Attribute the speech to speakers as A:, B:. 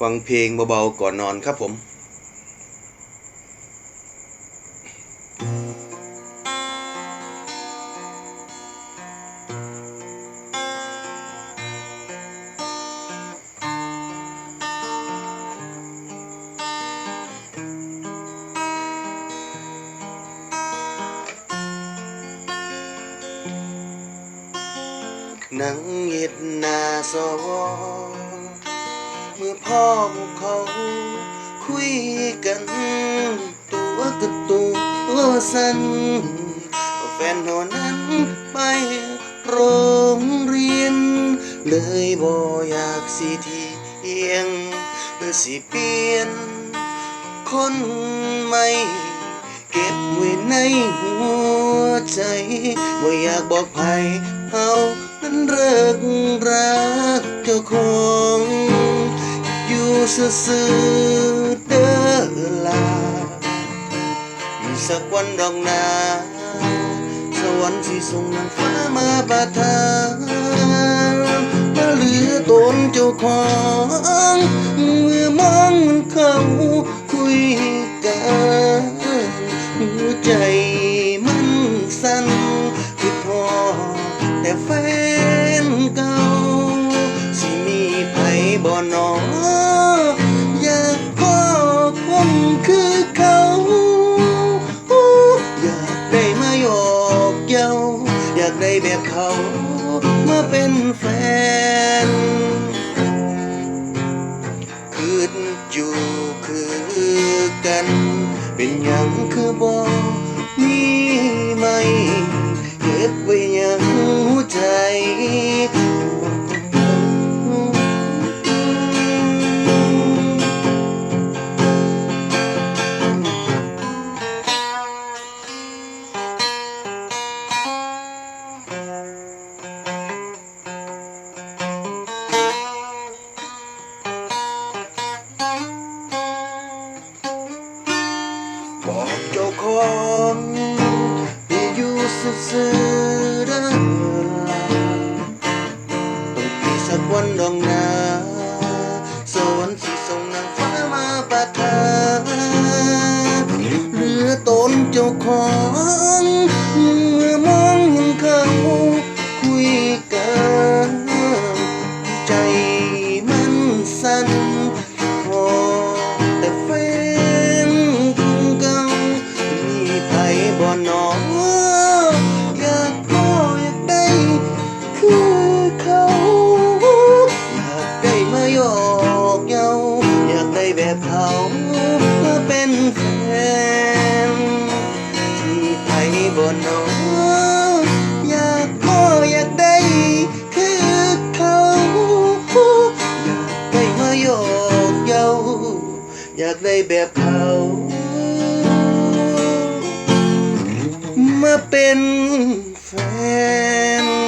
A: ฟังเพลงเบาๆก่อนนอนครับผมนังเย็ดนาซอ เมื่อพ่อพวกเขาคุยกัน ตัวกระตุตัวสั่นแฟนหนอนนั้นไปโรงเรียน เลยบ่อยากสิเทียงหรือสิเปลี่ยน คนใหม่เก็บไว้ในหัวใจว่าอยากบอกใครเฮานั้นเลิกรักเจ้าของ ซื่อๆเด้อลามีสักวันดอกนาสวรรค์ที่ส่งนางฟ้ามาประทานมาเหลือตนเจ้าของ อยากได้แบบเขามาเป็นแฟน คืนอยู่คือกัน เป็นอย่างคือบอกมีไหมเก็บไว้ยัง งฟ้ามาประทานเหลือตนเจ้าของเมื่อมองเห็นเขาคุยกันใจมันสั่นพอแต่แฟนเก่ามีไผบ่นอ อยากได้แบบเขา มาเป็นแฟน